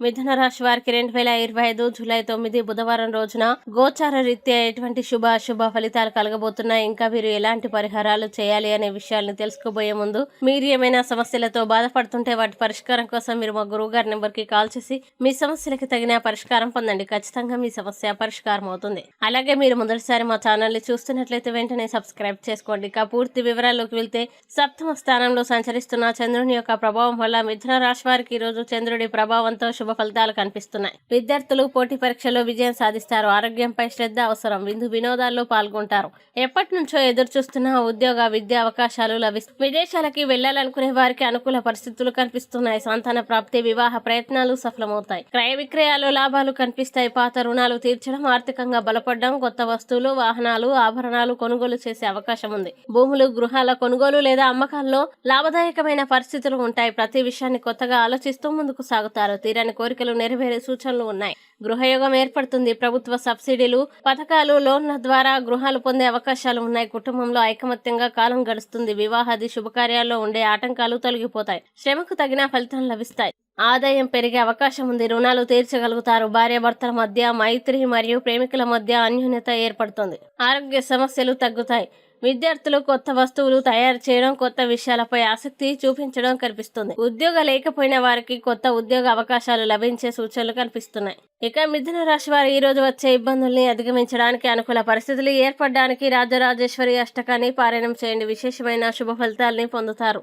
మిథున రాశి వారికి రెండు వేల ఇరవై ఐదు జూలై తొమ్మిది బుధవారం రోజున గోచార రీత్యా ఎటువంటి శుభ అశుభ ఫలితాలు కలగబోతున్నాయి? ఇంకా మీరు ఎలాంటి పరిహారాలు చేయాలి అనే విషయాలను తెలుసుకోబోయే ముందు మీరు ఏమైనా సమస్యలతో బాధపడుతుంటే వాటి పరిష్కారం కోసం మీరు మా గురువు గారి నెంబర్కి కాల్ చేసి మీ సమస్యలకి తగిన పరిష్కారం పొందండి. ఖచ్చితంగా మీ సమస్య పరిష్కారం అవుతుంది. అలాగే మీరు మొదటిసారి మా ఛానల్ని చూస్తున్నట్లయితే వెంటనే సబ్స్క్రైబ్ చేసుకోండి. ఇక పూర్తి వివరాల్లోకి వెళ్తే సప్తమ స్థానంలో సంచరిస్తున్న చంద్రుని యొక్క ప్రభావం వల్ల మిథున రాశి వారికి ఈ రోజు చంద్రుడి ప్రభావంతో శుభ ఫలితాలు కనిపిస్తున్నాయి. విద్యార్థులు పోటీ పరీక్షలో విజయం సాధిస్తారు. ఆరోగ్యంపై శ్రద్ధ అవసరం. విందు వినోదాల్లో పాల్గొంటారు. ఎప్పటి నుంచో ఎదురు చూస్తున్న ఉద్యోగ విద్యా అవకాశాలు లభిస్తాయి విదేశాలకి వెళ్ళాలనుకునే వారికి అనుకూల పరిస్థితులు కనిపిస్తున్నాయి. సంతాన ప్రాప్తి వివాహ ప్రయత్నాలు సఫలమవుతాయి. క్రయ విక్రయాలు లాభాలు కనిపిస్తాయి. పాత రుణాలు తీర్చడం ఆర్థికంగా బలపడడం కొత్త వస్తువులు వాహనాలు ఆభరణాలు కొనుగోలు చేసే అవకాశం ఉంది. భూములు గృహాల కొనుగోలు లేదా అమ్మకాల్లో లాభదాయకమైన పరిస్థితులు ఉంటాయి. ప్రతి విషయాన్ని కొత్తగా ఆలోచిస్తూ ముందుకు సాగుతారు. తీరని కోరికలు నెరవేరే సూచనలు ఉన్నాయి. గృహయోగం ఏర్పడుతుంది. ప్రభుత్వ సబ్సిడీలు పథకాలు లోన్ల ద్వారా గృహాలు పొందే అవకాశాలు ఉన్నాయి. కుటుంబంలో ఐకమత్యంగా కాలం గడుస్తుంది. వివాహాది శుభకార్యాల్లో ఉండే ఆటంకాలు తొలగిపోతాయి. శ్రమకు తగిన ఫలితం లభిస్తాయి. ఆదాయం పెరిగే అవకాశం ఉంది. రుణాలు తీర్చగలుగుతారు. భార్యాభర్తల మధ్య మైత్రి మరియు ప్రేమికుల మధ్య అన్యోన్యత ఏర్పడుతుంది. ఆరోగ్య సమస్యలు తగ్గుతాయి. విద్యార్థులు కొత్త వస్తువులు తయారు చేయడం కొత్త విషయాలపై ఆసక్తి చూపించడం కనిపిస్తుంది. ఉద్యోగం లేకపోయిన వారికి కొత్త ఉద్యోగ అవకాశాలు లభించే సూచనలు కనిపిస్తున్నాయి. ఇక మిథున రాశి వారు ఈ రోజు వచ్చే ఇబ్బందుల్ని అధిగమించడానికి అనుకూల పరిస్థితులు ఏర్పడడానికి రాజరాజేశ్వరి అష్టకాన్ని పారాయణం చేయండి. విశేషమైన శుభ ఫలితాలని పొందుతారు.